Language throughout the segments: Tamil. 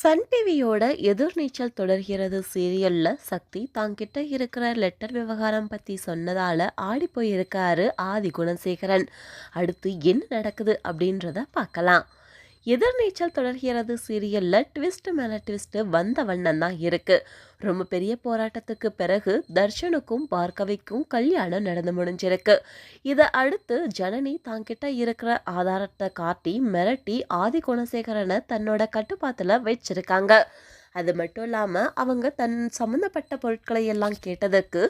சன் டிவியோட எதிர்நீச்சல் தொடர்கிறது சீரியல்ல சக்தி தாங்கிட்ட இருக்கிற லெட்டர் விவகாரம் பத்தி சொன்னதால ஆடி போயிருக்காரு ஆதி குணசேகரன். அடுத்து என்ன நடக்குது அப்படின்றத பார்க்கலாம். எதிர்நீச்சல் தொடர்கிறது சீரியலில் ட்விஸ்ட் மேலே ட்விஸ்ட்டு வந்த வண்ணம் தான் இருக்குது ரொம்ப பெரிய போராட்டத்துக்கு பிறகு தர்ஷனுக்கும் பார்கவிக்கும் கல்யாணம் நடந்து முடிஞ்சிருக்கு. இதை அடுத்து ஜனனி தாங்கிட்ட இருக்கிற ஆதாரத்தை காட்டி மிரட்டி ஆதி குணசேகரனை தன்னோட கட்டுப்பாத்தில் வச்சிருக்காங்க. அது மட்டும் இல்லாமல் அவங்க தன் சம்மந்தப்பட்ட பொருட்களை எல்லாம் கேட்டதுக்கு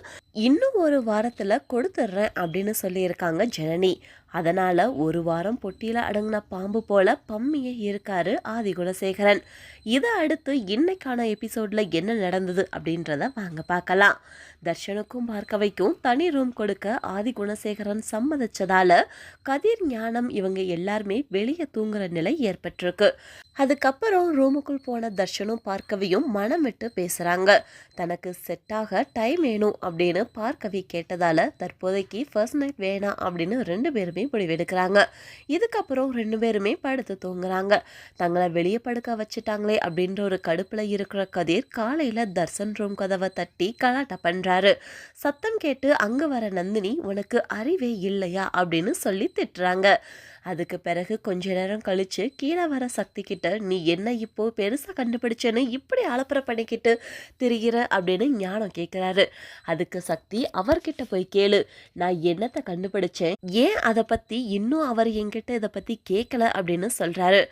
இன்னும் ஒரு வாரத்தில் கொடுத்துட்றேன் அப்படின்னு சொல்லியிருக்காங்க ஜனனி. அதனால் ஒரு வாரம் பொட்டியில் அடங்கின பாம்பு போல பம்மியே இருக்காரு ஆதி குணசேகரன் இதை அடுத்து இன்னைக்கான எபிசோடில் என்ன நடந்தது அப்படின்றத வாங்க பார்க்கலாம் தர்ஷனுக்கும் பார்க்கவைக்கும் தனி ரூம் கொடுக்க ஆதி குணசேகரன் சம்மதிச்சதால கதிர் ஞானம் இவங்க எல்லாருமே வெளியே தூங்குற நிலை ஏற்பட்டிருக்கு. அதுக்கப்புறம் ரூமுக்குள் போன தர்ஷனும் பார்க்கவியும் மனம் விட்டு பேசுகிறாங்க தனக்கு செட்டாக டைம் வேணும் அப்படின்னு பார்க்கவி கேட்டதால தற்போதைக்கு ஃபர்ஸ்ட் நைட் வேணாம் அப்படின்னு ரெண்டு பேருமே முடிவெடுக்கிறாங்க. இதுக்கப்புறம் ரெண்டு பேருமே படுத்து தூங்குறாங்க. தங்களை வெளியே படுக்க வச்சுட்டாங்களே அப்படின்ற ஒரு கடுப்பில் இருக்கிற கதிர் காலையில் தர்சன் ரூம் கதவை தட்டி கலாட்டா பண்ணுறாரு சத்தம் கேட்டு அங்கே வர நந்தினி உனக்கு அறிவே இல்லையா? அப்படின்னு சொல்லி திட்டுறாங்க. அதுக்கு பிறகு கொஞ்ச நேரம் கழிச்சு கீழே வர சக்தி கிட்ட நீ என்ன இப்போ பெருசாக கண்டுபிடிச்சேன்னு இப்படி அலப்புற பண்ணிக்கிட்டு திரிகிற அப்படின்னு ஞானம் கேட்குறாரு அதுக்கு சக்தி அவர்கிட்ட போய் கேளு நான் என்னத்தை கண்டுபிடிச்சேன்? ஏன் அதை பற்றி இன்னும் அவர் என்கிட்ட இதை பற்றி கேட்கல அப்படின்னு சொல்கிறாரு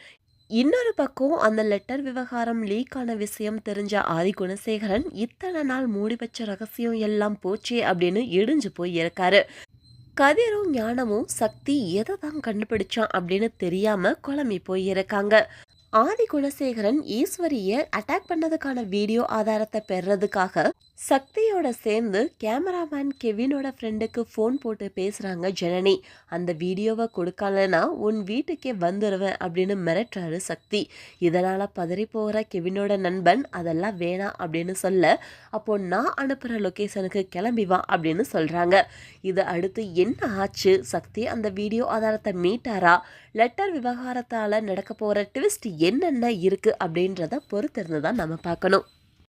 இன்னொரு பக்கம் அந்த லெட்டர் விவகாரம் லீக் ஆன விஷயம் தெரிஞ்ச ஆதி குணசேகரன் இத்தனை நாள் மூடி வச்ச ரகசியம் எல்லாம் போச்சே அப்படின்னு இடிஞ்சு போய் இருக்காரு கதிரும் ஞானமும் சக்தி எதை தான் கண்டுபிடிச்சான் அப்படின்னு தெரியாம குழம்பி போயிருக்காங்க. ஆதி குலசேகரன் ஈஸ்வரிய அட்டாக் பண்ணதுக்கான வீடியோ ஆதாரத்தை பெறதுக்காக சக்தியோட சேர்ந்து கேமராமேன் கெவினோட ஃப்ரெண்டுக்கு ஃபோன் போட்டு பேசுகிறாங்க ஜனனி. அந்த வீடியோவை கொடுக்கலனா உன் வீட்டுக்கே வந்துடுவேன் அப்படின்னு மிரட்டுறாரு சக்தி. இதனால் பதறி போகிற கெவினோட நண்பன் அதெல்லாம் வேணாம் அப்படின்னு சொல்ல அப்போ நான் அனுப்புகிற லொக்கேஷனுக்கு கிளம்பி வா அப்படின்னு சொல்கிறாங்க இது அடுத்து என்ன ஆச்சு? சக்தி அந்த வீடியோ ஆதாரத்தை மீட்டாரா? லெட்டர் விவகாரத்தால் நடக்க போகிற ட்விஸ்ட் என்னென்ன இருக்குது அப்படின்றத பொறுத்திருந்து தான் நம்ம பார்க்கணும்.